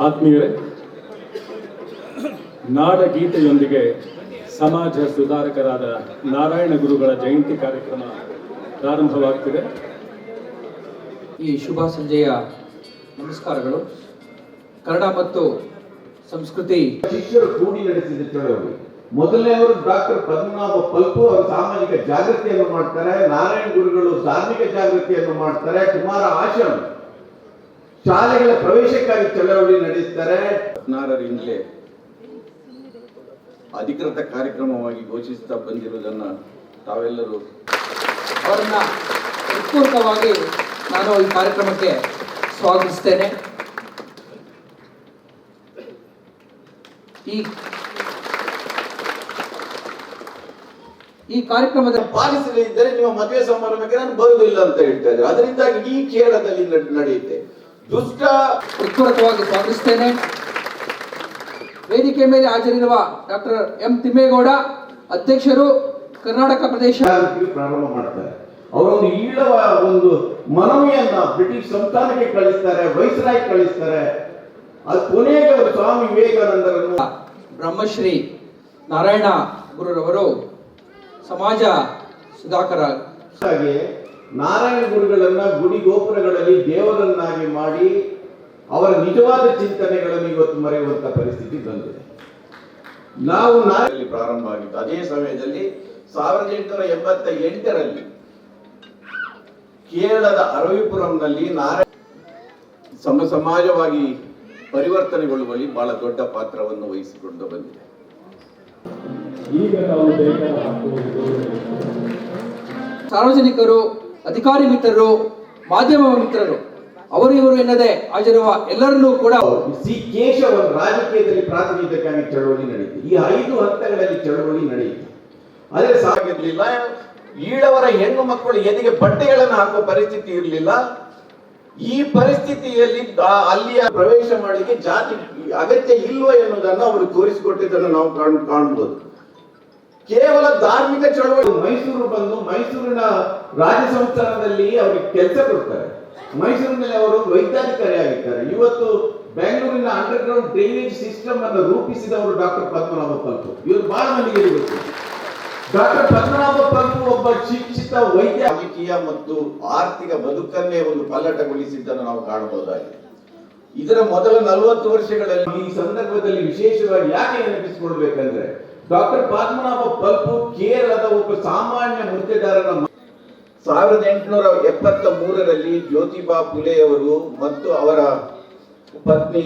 ಆತ್ಮೀಯರೇ ನಾಡಗೀತೆಯೊಂದಿಗೆ ಸಮಾಜ ಸುಧಾರಕರಾದ ನಾರಾಯಣ ಗುರುಗಳ ಜಯಂತಿ ಕಾರ್ಯಕ್ರಮ ಪ್ರಾರಂಭವಾಗ್ತಿದೆ. ಈ ಶುಭ ಸಂಜೆಯ ನಮಸ್ಕಾರಗಳು. ಕನ್ನಡ ಮತ್ತು ಸಂಸ್ಕೃತಿ ಶಿಕ್ಷಕರು ಕೂಡಿ ನಡೆಸಿದ ಮೊದಲನೆಯವರು ಡಾಕ್ಟರ್ ಪದ್ಮನಾಭ ಪಲ್ಪು ಅವರು ಸಾಮಾಜಿಕ ಜಾಗೃತಿಯನ್ನು ಮಾಡ್ತಾರೆ ನಾರಾಯಣ ಗುರುಗಳು ಧಾರ್ಮಿಕ ಜಾಗೃತಿಯನ್ನು ಮಾಡ್ತಾರೆ ಕುಮಾರ ಆಶ್ರಮ್ ಶಾಲೆಗಳ ಪ್ರವೇಶಕ್ಕಾಗಿ ಚಳವಳಿ ನಡೆಸ್ತಾರೆ. ಹದಿನಾರರಿಂದಲೇ ಅಧಿಕೃತ ಕಾರ್ಯಕ್ರಮವಾಗಿ ಘೋಷಿಸ್ತಾ ಬಂದಿರುವುದನ್ನು ತಾವೆಲ್ಲರೂ ಅವರನ್ನ ಉತ್ಕೃತವಾಗಿ ನಾನು ಈ ಕಾರ್ಯಕ್ರಮಕ್ಕೆ ಸ್ವಾಗತಿಸ್ತೇನೆ. ಈ ಈ ಕಾರ್ಯಕ್ರಮದ ಪಾಲಿಸದಿದ್ದರೆ ನಿಮ್ಮ ಮದುವೆ ಸಮಾರಂಭಕ್ಕೆ ನಾನು ಬರುವುದಿಲ್ಲ ಅಂತ ಹೇಳ್ತಾ ಇದ್ದಾರೆ ಅದರಿಂದಾಗಿ ಈ ಕೇರಳದಲ್ಲಿ ನಡ್- ನಡೆಯುತ್ತೆ. ದುಷ್ಟ ಉತ್ಪೂರ್ತವಾಗಿ ಸ್ವಾಗತಿಸ್ತೇನೆ. ವೇದಿಕೆ ಮೇಲೆ ಹಾಜರಿರುವ ಡಾಕ್ಟರ್ ಎಂ ತಿಮ್ಮೇಗೌಡ ಅಧ್ಯಕ್ಷರು ಕರ್ನಾಟಕ ಪ್ರದೇಶ ಪ್ರಾರಂಭ ಮಾಡ್ತಾರೆ. ಅವರೊಂದು ಈಳವ ಒಂದು ಮನವಿಯನ್ನ ಬ್ರಿಟಿಷ್ ಸಂತಾನಕ್ಕೆ ಕಳಿಸ್ತಾರೆ ವೈಸ್ರಾಯ್ ಕಳಿಸ್ತಾರೆ. ಅದು ಕೊನೆಗೆ ಸ್ವಾಮಿ ವಿವೇಕಾನಂದರನ್ನು ಬ್ರಹ್ಮಶ್ರೀ ನಾರಾಯಣ ಗುರುರವರು ಸಮಾಜ ಸುಧಾಕರ. ನಾರಾಯಣ ಗುರುಗಳನ್ನ ಗುಡಿ ಗೋಪುರಗಳಲ್ಲಿ ದೇವರನ್ನಾಗಿ ಮಾಡಿ ಅವರ ನಿಜವಾದ ಚಿಂತನೆಗಳನ್ನು ಇವತ್ತು ಮರೆಯುವಂತ ಪರಿಸ್ಥಿತಿ ಬಂದಿದೆ. ನಾವು ನಾಳೆ ಪ್ರಾರಂಭ ಆಗಿತ್ತು ಅದೇ ಸಮಯದಲ್ಲಿ ಸಾವಿರದ ಎಂಟುನೂರ ಎಂಬತ್ತ ಎಂಟರಲ್ಲಿ ಕೇರಳದ ಅರವಿಪುರಂನಲ್ಲಿ ನಾರಾಯಣ ಸಮ, ಸಮಾಜವಾಗಿ ಪರಿವರ್ತನೆಗೊಳ್ಳುವಲ್ಲಿ ಬಹಳ ದೊಡ್ಡ ಪಾತ್ರವನ್ನು ವಹಿಸಿಕೊಂಡು ಬಂದಿದೆ. ಈಗ ಸಾರ್ವಜನಿಕರು ಅಧಿಕಾರಿ ಮಿತ್ರರು ಮಾಧ್ಯಮ ಮಿತ್ರರು ಅವರು ಇವರು ಎನ್ನದೆ ಹಾಜರುವ ಎಲ್ಲರನ್ನೂ ಕೂಡ ಸಿ ಕೇಶವನ್ ರಾಜಕೀಯದಲ್ಲಿ ಪ್ರಾತಿನಿಧ್ಯಕ್ಕಾಗಿ ಚಳವಳಿ ನಡೆಯಿತು. ಈ ಐದು ಹಂತಗಳಲ್ಲಿ ಚಳವಳಿ ನಡೆಯಿತು. ಅದೇ ಸಾಗಿರಲಿಲ್ಲ ಈಳವರ ಹೆಣ್ಣು ಮಕ್ಕಳು ಎದೆಗೆ ಬಟ್ಟೆಗಳನ್ನು ಹಾಕುವ ಪರಿಸ್ಥಿತಿ ಇರಲಿಲ್ಲ. ಈ ಪರಿಸ್ಥಿತಿಯಲ್ಲಿ ಅಲ್ಲಿಯ ಪ್ರವೇಶ ಮಾಡಲಿಕ್ಕೆ ಜಾತಿ ಅಗತ್ಯ ಇಲ್ವೋ ಎನ್ನುವುದನ್ನು ಅವರು ತೋರಿಸಿಕೊಟ್ಟಿದ್ದನ್ನು ನಾವು ಕಾಣ್ ಕಾಣಬಹುದು. ಕೇವಲ ಧಾರ್ಮಿಕ ಚಳವಳಿ. ಮೈಸೂರು ಬಂದು ಮೈಸೂರಿನ ರಾಜ ಸಂಸ್ಥಾನದಲ್ಲಿ ಅವರಿಗೆ ಕೆಲಸ ಕೊಡ್ತಾರೆ. ಮೈಸೂರಿನಲ್ಲಿ ಅವರು ವೈದ್ಯಾಧಿಕಾರಿಯಾಗಿದ್ದಾರೆ ಇವತ್ತು ಬೆಂಗಳೂರಿನ ಅಂಡರ್ ಗ್ರೌಂಡ್ ಡ್ರೈನೇಜ್ ಸಿಸ್ಟಮ್ ಅನ್ನು ರೂಪಿಸಿದವರು ಡಾಕ್ಟರ್ ಪದ್ಮನಾಭ ಪಲ್ಪು ಇವರು ಬಹಳ ಮಂದಿಗೆ ಗೊತ್ತು. ಡಾಕ್ಟರ್ ಪದ್ಮನಾಭ ಪಲ್ಪು ಒಬ್ಬ ಶಿಕ್ಷಿತ ವೈದ್ಯ. ರಾಜಕೀಯ ಮತ್ತು ಆರ್ಥಿಕ ಬದುಕನ್ನೇ ಒಂದು ಪಲ್ಲಟಗೊಳಿಸಿದ್ದನ್ನು ನಾವು ಕಾಣಬಹುದಾಗಿದೆ. ಇದರ ಮೊದಲ ನಲವತ್ತು ವರ್ಷಗಳಲ್ಲಿ ಈ ಸಂದರ್ಭದಲ್ಲಿ ವಿಶೇಷವಾಗಿ ಯಾಕೆ ನೆನಪಿಸಿಕೊಳ್ಬೇಕಂದ್ರೆ ಡಾಕ್ಟರ್ ಪದ್ಮನಾಭ ಪಲ್ಪು ಕೇರಳದ ಒಬ್ಬ ಸಾಮಾನ್ಯ ಮ- ಸಾವಿರದ ಎಂಟುನೂರ ಎಪ್ಪತ್ತ ಮೂರರಲ್ಲಿ ಜ್ಯೋತಿಬಾ ಫುಲೆಯವರು ಮತ್ತು ಅವರ ಪತ್ನಿ